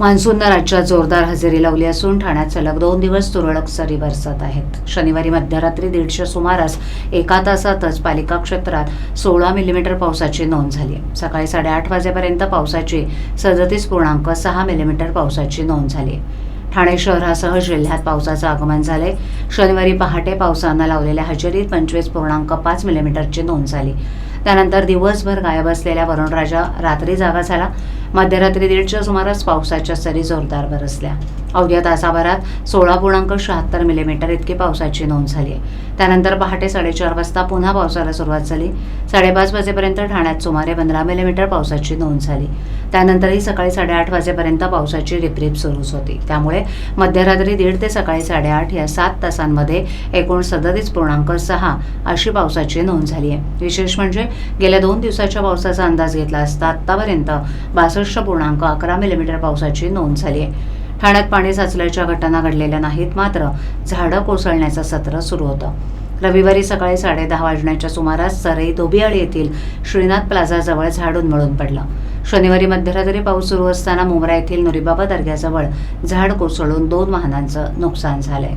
मान्सूननं राज्यात जोरदार हजेरी लावली असून ठाण्यात सलग दोन दिवस तुरळक सरी बरसत आहेत. शनिवारी मध्यरात्री दीडशे सुमारास एका तासातच पालिका क्षेत्रात सोळा मिलीमीटर पावसाची नोंद झाली सकाळी साडेआठ वाजेपर्यंत पावसाची सदतीस पूर्णांक सहा मिलीमीटर पावसाची नोंद झाली ठाणे शहरासह जिल्ह्यात पावसाचं आगमन झाले शनिवारी पहाटे पावसानं लावलेल्या हजेरीत पंचवीस पूर्णांक पाच मिलीमीटरची नोंद झाली. त्यानंतर दिवसभर गायब असलेल्या वरुणराजा रात्री जागा झाला. मध्यरात्री दीडच्या सुमारास पावसाच्या सरी जोरदार बरसल्या अवघ्या तासाभरात सोळा पूर्णांक शहात्तर मिलीमीटर इतकी पावसाची नोंद झाली आहे. त्यानंतर पहाटे साडेचार वाजता पुन्हा पावसाला सुरुवात झाली. साडेपाच वाजेपर्यंत ठाण्यात सुमारे पंधरा मिलीमीटर पावसाची नोंद झाली. त्यानंतरही सकाळी साडेआठ वाजेपर्यंत पावसाची रिपरिप सुरूच होती. त्यामुळे मध्यरात्री दीड ते सकाळी साडेआठ या सात तासांमध्ये एकूण सदतीस पूर्णांक सहा अशी पावसाची नोंद झाली आहे. विशेष म्हणजे गेल्या दोन दिवसाच्या पावसाचा अंदाज घेतला असता आत्तापर्यंत बासष्ट पूर्णांक अकरा मिलीमीटर पावसाची नोंद झाली आहे. ठाण्यात पाणी साचल्याच्या घटना घडलेल्या नाहीत मात्र झाडं कोसळण्याचं सत्र सुरू होतं. रविवारी सकाळी साडे दहा वाजण्याच्या सुमारास सरई धोबियाळी येथील श्रीनाथ प्लाझाजवळ झाड उन्मळून पडलं. शनिवारी मध्यरात्री पाऊस सुरू असताना मुंब्रा येथील नुरीबाबा दर्ग्याजवळ झाड कोसळून दोन वाहनांचं नुकसान झालंय.